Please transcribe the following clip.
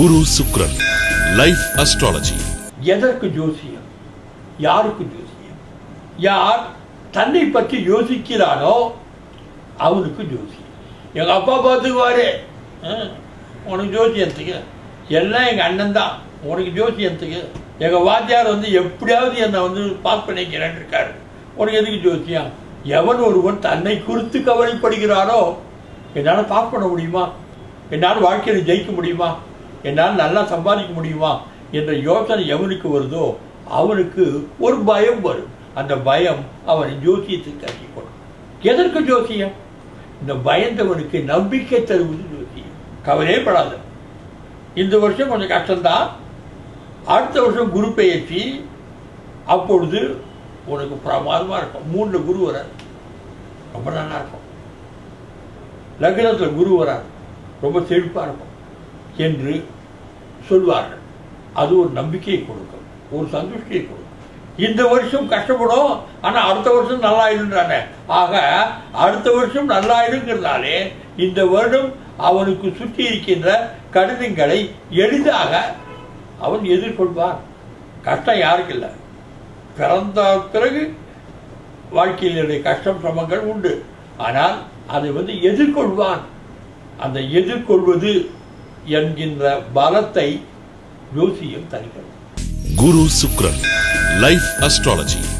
குரு சுக்ரன் life astrology எதற்கு ஜோசியம்? யாருக்கு ஜோசியம்? யார் தன்னை பற்றி யோசிக்கிறானோ அவனுக்கு ஜோசியம். எங்கள் அப்பா பார்த்துக்குவாரு. உனக்கு ஜோசியத்துக்கு. எல்லாம் எங்கள் அண்ணன் தான். உனக்கு ஜோசியத்துக்கு. எங்கள் வாத்தியார் வந்து எப்படியாவது என்னை வந்து பாஸ் பண்ணிக்கிறேன் இருக்காரு. உனக்கு எதுக்கு ஜோசியம்? எவன் ஒருவன் தன்னை குறித்து கவலைப்படுகிறாரோ என்னால் பாஸ் பண்ண முடியுமா? என்னால் வாழ்க்கையில் ஜெயிக்க முடியுமா? என்னால் நல்லா சம்பாதிக்க முடியுமா என்ற யோசனை எவனுக்கு வருதோ அவனுக்கு ஒரு பயம் வரும். அந்த பயம் அவன் ஜோசியத்துக்கு கட்டிக்கொள்ளும் எதற்கு ஜோசியம்? இந்த பயந்தவனுக்கு நம்பிக்கை தருவது ஜோசியம். கவலையே படாது இந்த வருஷம் கொஞ்சம் கஷ்டம்தான். அடுத்த வருஷம் குரு பெயர்ச்சி. அப்பொழுது உனக்கு பிரமாதமாக இருக்கும். மூன்று குரு வரார். ரொம்ப நல்லா இருக்கும். லக்னத்தில் குரு வரார். ரொம்ப செழிப்பாக இருக்கும். என்று சொல்வார்கள். அது ஒரு நம்பிக்கையை கொடுக்கும் ஒரு சந்துஷ்டியை கொடுக்கும். இந்த வருஷம் கஷ்டப்படும் ஆனால் அடுத்த வருஷம் நல்லாயிடுன்றானே ஆக அடுத்த வருஷம் நல்லாயிடுங்கிறதாலே இந்த வருடம் அவனுக்கு சுற்றி இருக்கின்ற கடிதங்களை எளிதாக அவன் எதிர்கொள்வான். கஷ்டம் யாருக்கு இல்லை. பிறந்த பிறகு வாழ்க்கையினுடைய கஷ்டம் சிரமங்கள் உண்டு. ஆனால் அதை வந்து எதிர்கொள்வான். அந்த எதிர்கொள்வது என்கின்ற பலத்தை ஜோசியம் தருகிறது. குரு சுக்ரன் லைஃப் அஸ்ட்ராலஜி